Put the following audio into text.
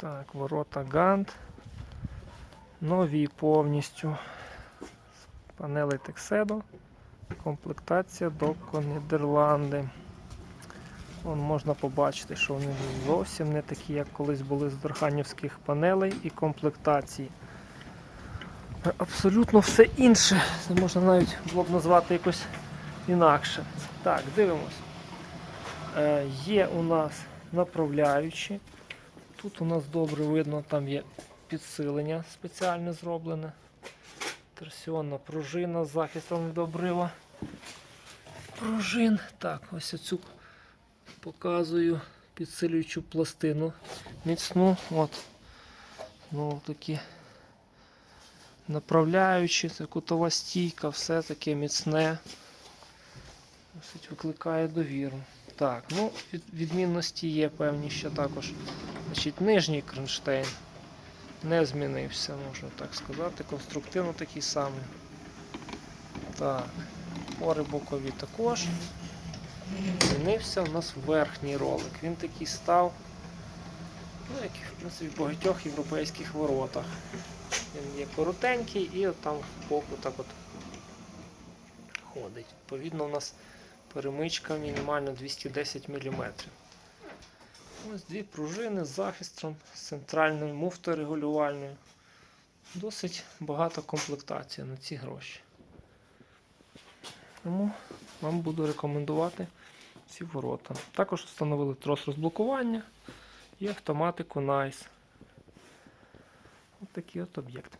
Так, ворота Гант. Нові повністю. Панели Текседо. Комплектація Доко Нідерланди. Вон можна побачити, що вони зовсім не такі, як колись були з дорханівських панелей і комплектації. Абсолютно все інше. Це можна навіть було б назвати якось інакше. Так, дивимось. Е, є у нас направляючі. Тут у нас добре видно, там є підсилення спеціальне зроблене. Торсіонна пружина з захистом від обрива. Пружин. Так, ось оцю показую підсилюючу пластину міцну. От. Ну, такі направляючі, це кутова стійка, все таке міцне. Досить викликає довіру. Так, ну, від, відмінності є певні ще також. Значить, нижній кронштейн не змінився, можна так сказати. Конструктивно такий самий. Так, пори бокові також. Змінився у нас верхній ролик. Він такий став, ну, як в принципі в багатьох європейських воротах. Він є коротенький і от там в боку так от ходить. Відповідно, у нас перемичка мінімально 210 мм. Ось дві пружини з захистом, з центральною муфтою регулювальною. Досить багата комплектація на ці гроші. Тому вам буду рекомендувати ці ворота. Також встановили трос розблокування і автоматику NICE. Ось такий от об'єкт.